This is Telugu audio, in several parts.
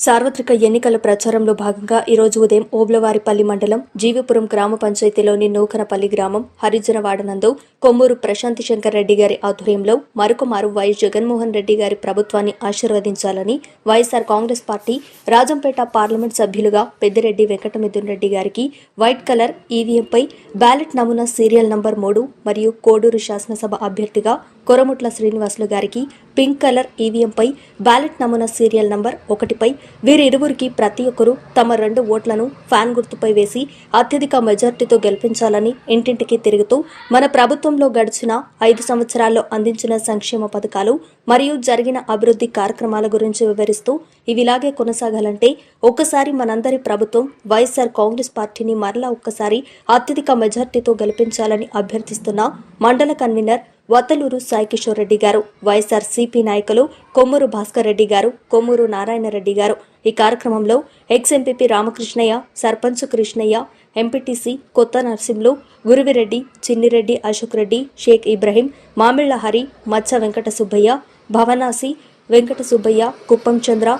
సార్వత్రిక ఎన్నికల ప్రచారంలో భాగంగా ఈరోజు ఉదయం ఓబ్లవారిపల్లి మండలం జీవిపురం గ్రామ పంచాయతీలోని నూకనపల్లి గ్రామం హరిజనవాడనందు కొమ్మూరు ప్రశాంతి శంకర్ రెడ్డి గారి ఆధ్వర్యంలో మరొకమారు వైఎస్ జగన్మోహన్ రెడ్డి గారి ప్రభుత్వాన్ని ఆశీర్వదించాలని YSR Congress party Rajampet parliament సభ్యులుగా పెద్దిరెడ్డి వెంకటమిథున్ రెడ్డి గారికి వైట్ కలర్ ఈవీఎంపై బ్యాలెట్ నమూనా సీరియల్ నంబర్ మూడు మరియు కోడూరు శాసనసభ అభ్యర్థిగా కొరముట్ల శ్రీనివాసులు గారికి పింక్ కలర్ ఈవీఎంపై బ్యాలెట్ నమూనా సీరియల్ నంబర్ ఒకటిపై వీరిరువురికి ప్రతి ఒక్కరూ తమ రెండు ఓట్లను ఫ్యాన్ గుర్తుపై వేసి అత్యధిక మెజార్టీతో గెలిపించాలని ఇంటింటికి తిరుగుతూ మన ప్రభుత్వంలో గడిచిన ఐదు సంవత్సరాల్లో అందించిన సంక్షేమ పథకాలు మరియు జరిగిన అభివృద్ధి కార్యక్రమాల గురించి వివరిస్తూ ఇవిలాగే కొనసాగాలంటే ఒక్కసారి మనందరి ప్రభుత్వం వైఎస్ఆర్ కాంగ్రెస్ పార్టీని మరలా ఒక్కసారి అత్యధిక మెజార్టీతో గెలిపించాలని అభ్యర్థిస్తున్న మండల కన్వీనర్ వతలూరు సాయికిషోర్ రెడ్డి గారు వైఎస్ఆర్ సిపి నాయకులు కొమ్మూరు భాస్కర్ రెడ్డి గారు కొమ్మూరు నారాయణ రెడ్డి గారు. ఈ కార్యక్రమంలో ex MPP Ramakrishnaiah sarpanch Krishnaiah MPTC కొత్త నర్సింలు గురువిరెడ్డి చిన్నిరెడ్డి అశోక్ రెడ్డి షేక్ ఇబ్రహీం మామిళ్ళ హరి మచ్చ వెంకట సుబ్బయ్య భవనాసి వెంకట సుబ్బయ్య కుప్పం చంద్ర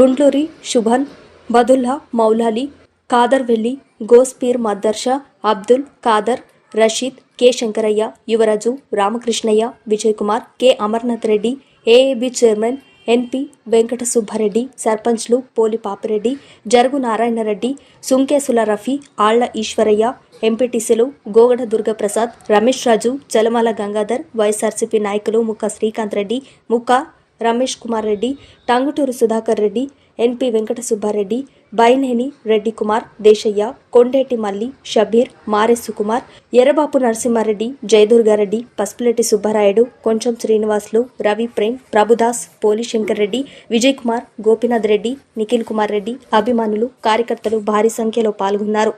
Gundluri Shubman Badulla Moulali Khader Velli Gospeer Maddarsha Abdul Khader Rasheed K. Sankaraiah Yuvaraju Ramakrishnaiah Vijay Kumar K. Amarnath Reddy AAB chairman NP Venkata Subbareddy సర్పంచ్లు పోలి పాపిరెడ్డి జరుగు నారాయణరెడ్డి సుంకేసుల రఫీ ఆళ్ళ ఈశ్వరయ్య ఎంపీటీసీలు గోగడ దుర్గప్రసాద్ రమేష్ రాజు చలమాల గంగాధర్ వైఎస్ఆర్సీపీ నాయకులు ముక్క శ్రీకాంత్ రెడ్డి ముక్క రమేష్ కుమార్ రెడ్డి టంగుటూరు సుధాకర్ రెడ్డి ఎన్పి వెంకట సుబ్బారెడ్డి బైనేని రెడ్డి కుమార్ దేశయ్య కొండేటి మల్లి షబీర్ మారె సుకుమార్ ఎర్రబాపు నరసింహారెడ్డి జయదుర్గారెడ్డి పసుపులెట్టి సుబ్బారాయుడు కొంచెం శ్రీనివాసులు రవి ప్రేమ్ ప్రభుదాస్ పోలి శంకర్ రెడ్డి విజయ్ కుమార్ గోపీనాథ్ రెడ్డి నిఖిల్ కుమార్ రెడ్డి అభిమానులు కార్యకర్తలు భారీ సంఖ్యలో పాల్గొన్నారు.